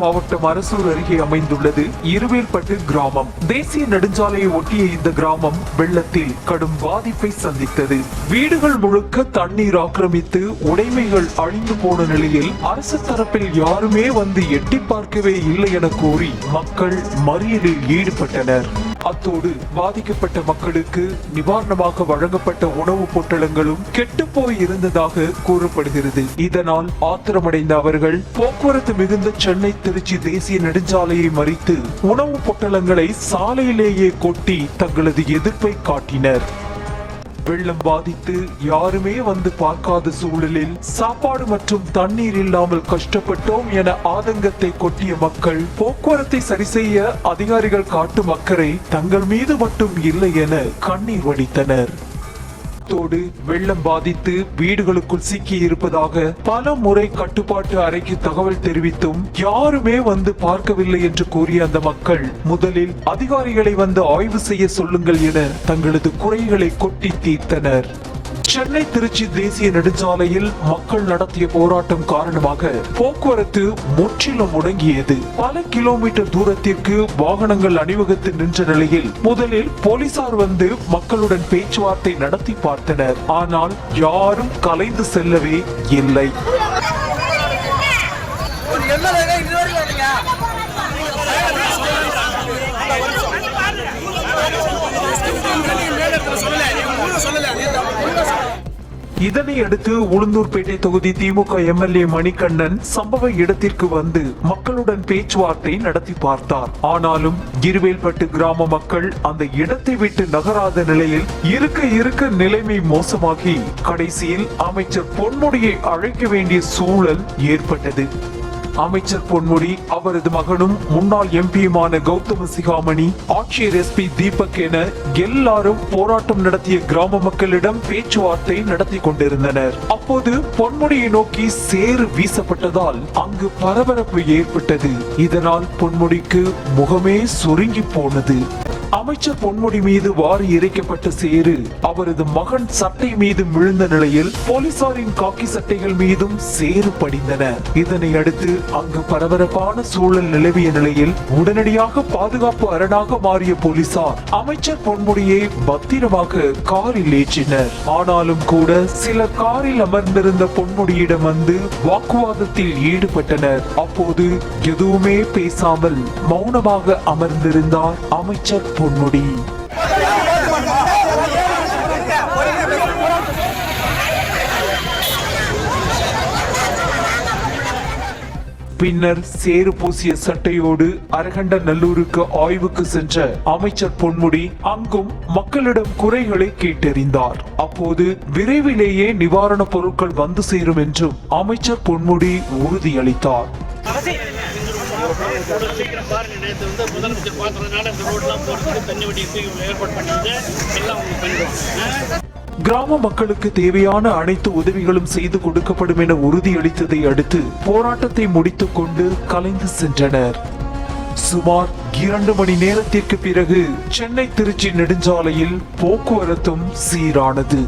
மாவட்டம் அரசூர் அருகே அமைந்துள்ளது. இருவேல்பட்டு கிராமம். தேசிய நெடுஞ்சாலையை ஒட்டிய இந்த கிராமம் வெள்ளத்தில் கடும் பாதிப்பை சந்தித்தது. வீடுகள் முழுக்க தண்ணீர் ஆக்கிரமித்து உடைமைகள் அழிந்து போன நிலையில் அரசு தரப்பில் யாருமே வந்து எட்டி பார்க்கவே இல்லை என கூறி மக்கள் மறியலில் ஈடுபட்டனர். அத்தோடு பாதிக்கப்பட்ட மக்களுக்கு நிவாரணமாக வழங்கப்பட்ட உணவுப் பொட்டலங்களும் கெட்டுப்போய் இருந்ததாக கூறப்படுகிறது. இதனால் ஆத்திரமடைந்த அவர்கள் போக்குவரத்து மிகுந்த சென்னை திருச்சி தேசிய நெடுஞ்சாலையை மறித்து உணவுப் பொட்டலங்களை சாலையிலேயே கொட்டி தங்களது எதிர்ப்பை காட்டினர். வெள்ளம் பாதித்து யாருமே வந்து பார்க்காத சூழலில் சாப்பாடு மற்றும் தண்ணீர் இல்லாமல் கஷ்டப்பட்டோம் என ஆதங்கத்தை கொட்டிய மக்கள் போக்குவரத்தை சரி செய்ய அதிகாரிகள் காட்டும் அக்கறை தங்கள் மீது மட்டும் இல்லை என கண்ணீர் வடித்தனர். தோடு வெள்ளம் பாதித்து வீடுகளுக்குள் சிக்கி இருப்பதாக பல முறை கட்டுப்பாட்டு அறைக்கு தகவல் தெரிவித்தும் யாருமே வந்து பார்க்கவில்லை என்று கூறிய அந்த மக்கள் முதலில் அதிகாரிகளை வந்து ஆய்வு செய்ய சொல்லுங்கள் என தங்களது குறைகளை கொட்டி தீர்த்தனர். சென்னை திருச்சி தேசிய நெடுஞ்சாலையில் மக்கள் நடத்திய போராட்டம் காரணமாக போக்குவரத்து முற்றிலும் முடங்கியது. பல கிலோமீட்டர் தூரத்திற்கு வாகனங்கள் அணிவகுத்து நின்ற நிலையில் முதலில் போலீசார் வந்து மக்களுடன் பேச்சுவார்த்தை நடத்தி பார்த்தனர். ஆனால் யாரும் கலைந்து செல்லவே இல்லை. என்ன இதனை அடுத்து உளுந்தூர்பேட்டை தொகுதி திமுக எம்எல்ஏ மணிகண்ணன் சம்பவ இடத்திற்கு வந்து மக்களுடன் பேச்சுவார்த்தை நடத்தி பார்த்தார். ஆனாலும் இருவேல்பட்டு கிராம மக்கள் அந்த இடத்தை விட்டு நகராத நிலையில் இருக்க இருக்க நிலைமை மோசமாகி கடைசியில் அமைச்சர் பொன்முடியை அழைக்க வேண்டிய சூழல் ஏற்பட்டது. அமைச்சர் பொன்முடி அவரது மகனும் முன்னாள் எம்பியுமான கௌதம சிகாமணி ஆட்சியர் எஸ்பி தீபக் என எல்லாரும் போராட்டம் நடத்திய கிராம மக்களிடம் பேச்சுவார்த்தை நடத்தி கொண்டிருந்தனர். அப்போது பொன்முடியை நோக்கி சேறு வீசப்பட்டதால் அங்கு பரபரப்பு ஏற்பட்டது. இதனால் பொன்முடிக்கு முகமே சுருங்கி போனது. அமைச்சர் பொன்முடி மீது வாரி இறைக்கப்பட்ட சேறு அவரது மகன் சட்டை மீது விழுந்த நிலையில் போலீசாரின் காக்கி சட்டைகள் மீதும் சேறு படிந்தன. இதனை அடுத்து அங்கு பரபரப்பான சூழல் நிலவிய நிலையில் உடனடியாக பாதுகாப்பு அரணாக மாறிய போலீசார் அமைச்சர் பொன்முடியை பத்திரமாக காரில் ஏற்றினர். ஆனாலும் கூட சில காரில் அமர்ந்திருந்த பொன்முடியிடம் வந்து வாக்குவாதத்தில் ஈடுபட்டனர். அப்போது எதுவுமே பேசாமல் மௌனமாக அமர்ந்திருந்தார் அமைச்சர் பொன்முடி பின்னர் சேறு பூசிய சட்டையோடு அரகண்ட நல்லூருக்கு ஆய்வுக்கு சென்ற அமைச்சர் பொன்முடி அங்கும் மக்களிடம் குறைகளை கேட்டறிந்தார். அப்போது விரைவிலேயே நிவாரணப் பொருட்கள் வந்து சேரும் என்றும் அமைச்சர் பொன்முடி உறுதியளித்தார். சீக்கிரம் பாருங்க நேற்று வந்து முதலமைச்சர் பார்த்ததுனால இந்த ரோடெலாம் போகிறதுக்கு தண்ணி வண்டிக்கு ஏற்பாடு பண்ணிட்டு எல்லாம் உங்களுக்கு பண்ணிடுவோம் கிராம மக்களுக்கு தேவையான அனைத்து உதவிகளும் செய்து கொடுக்கப்படும் என உறுதியளித்ததை அடுத்து போராட்டத்தை முடித்துக் கொண்டு கலைந்து சென்றனர். சுமார் இரண்டு மணி நேரத்திற்கு பிறகு சென்னை திருச்சி நெடுஞ்சாலையில் போக்குவரத்தும் சீரானது.